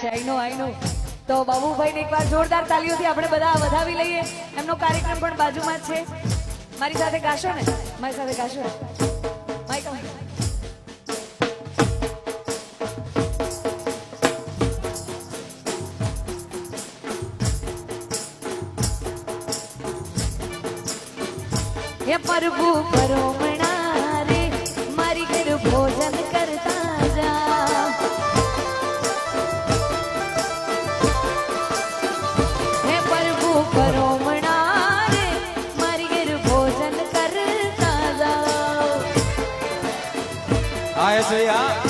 વાત છે આઈનો આઈનો તો બાબુભાઈને એકવાર જોરદાર તાલીઓથી આપણે બધા વધાવી લઈએ. એમનો કાર્યક્રમ પણ બાજુમાં છે. મારી સાથે ગાશો ને? મારી સાથે ગાશો. ને માઈક રે, મારી ઘર ભોજન કર 안阳.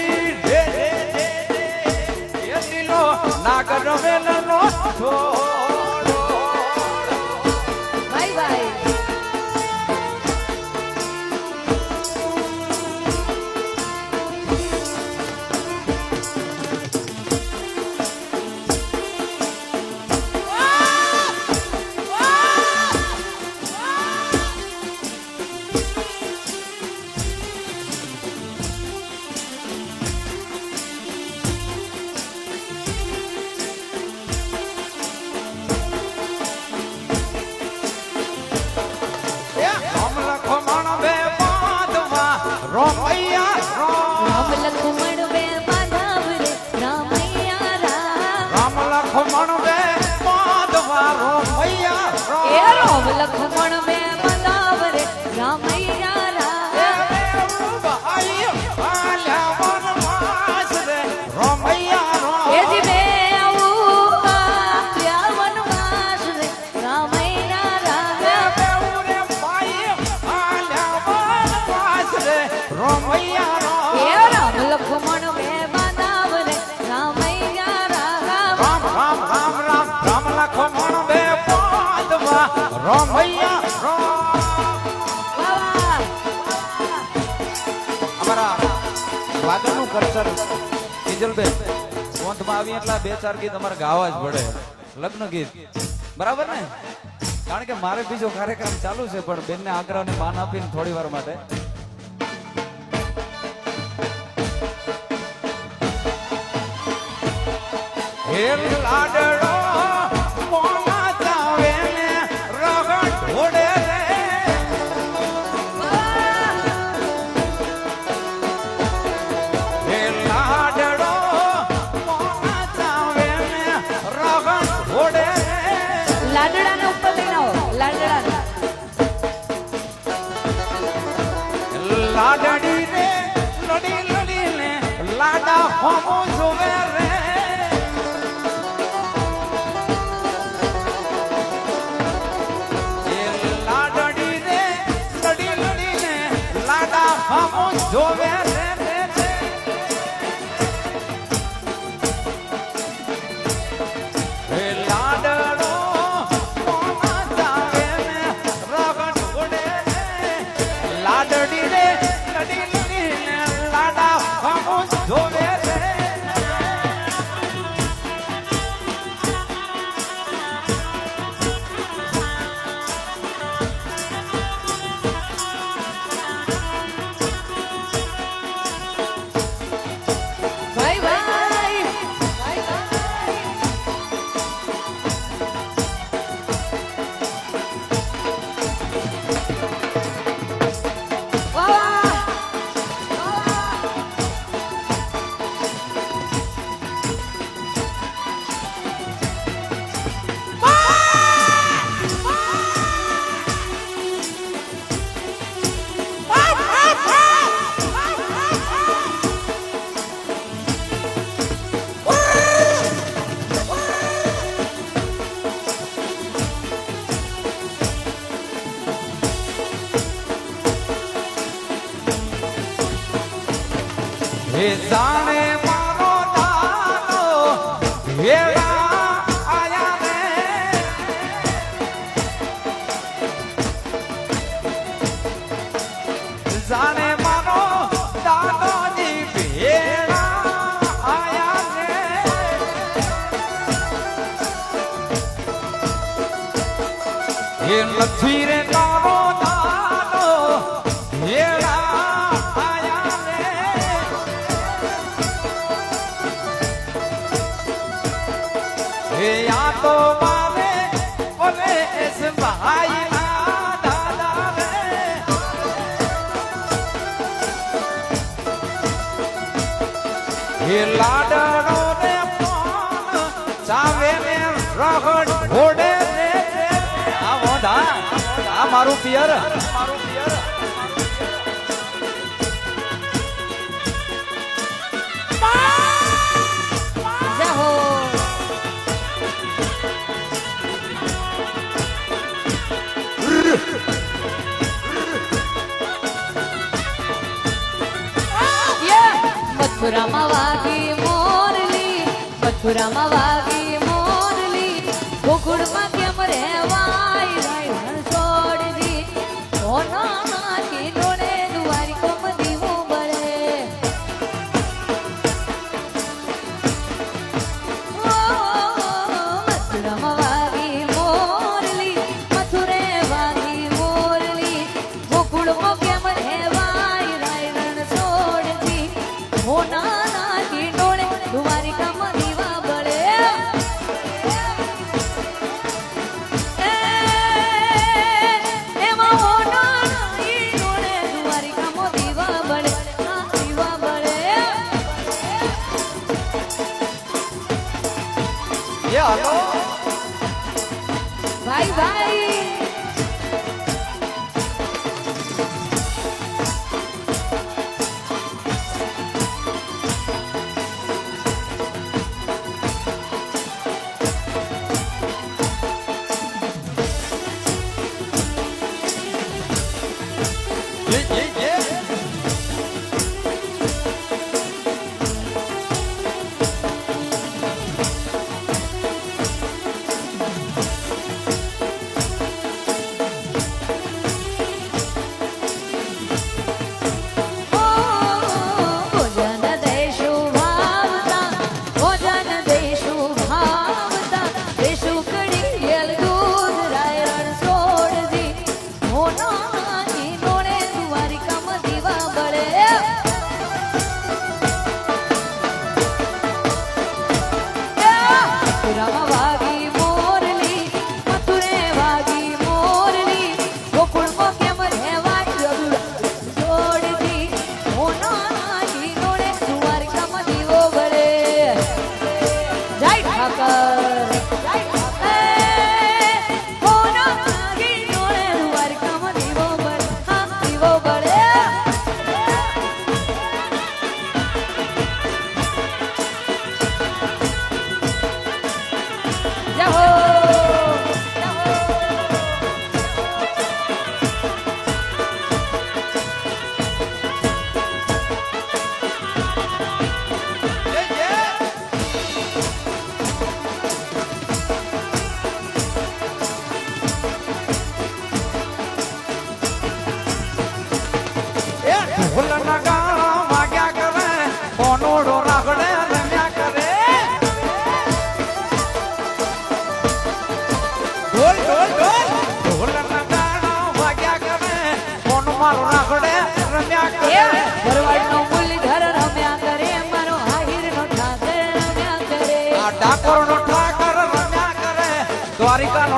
રોપૈયા રોપ લખમણ વાદળનું આવી એટલા બે ચાર ગીત અમારે ગાવા જ પડે લગ્ન ગીત. બરાબર ને? કારણ કે મારે બીજો કાર્યક્રમ ચાલુ છે, પણ બેનને આગ્રહને માન આપીને થોડી વાર માટે. લાડડી રે લડી લડી ને લાડા હોમો જોવે રે. જોવે નથી રે તો મારે ઓલે એસ ભાઈ પણ ચાવે ને મારું પિયર. મથુરામાં વાગી મોરલી મથુરામાં વાગી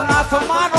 not a Mar.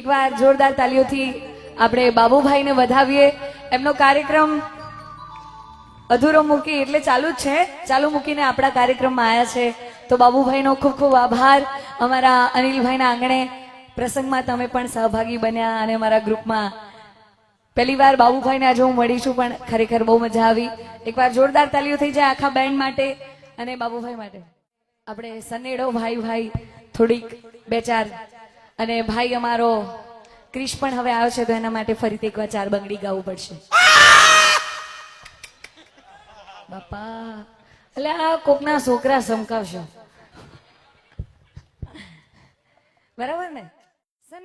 એકવાર જોરદાર તાલીઓથી આપણે બાબુભાઈને વધાવીએ. એમનો કાર્યક્રમ અધૂરો મૂકી, એટલે ચાલુ જ છે. ચાલુ મૂકીને આપણા કાર્યક્રમમાં આવ્યા છે. તો બાબુભાઈનો ખૂબ ખૂબ આભાર. અમારા અનિલભાઈના આંગણે પ્રસંગમાં તમે પણ સહભાગી બન્યા અને અમારા ગ્રુપમાં પહેલી વાર બાબુભાઈને આજે હું મળી છું, પણ ખરેખર બહુ મજા આવી. એકવાર જોરદાર તાલીઓ થઈ જાય આખા બેન્ડ માટે અને બાબુભાઈ માટે. આપણે સનેડો ભાઈ ભાઈ થોડીક બે ચાર અને ભાઈ અમારો ક્રિશ પણ હવે આવ્યો છે, તો એના માટે ફરીથી એકવાર ચાર બંગડી ગાવું પડશે. બાપા એટલે આ કોકના છોકરા સમકાવશો. બરાબર ને?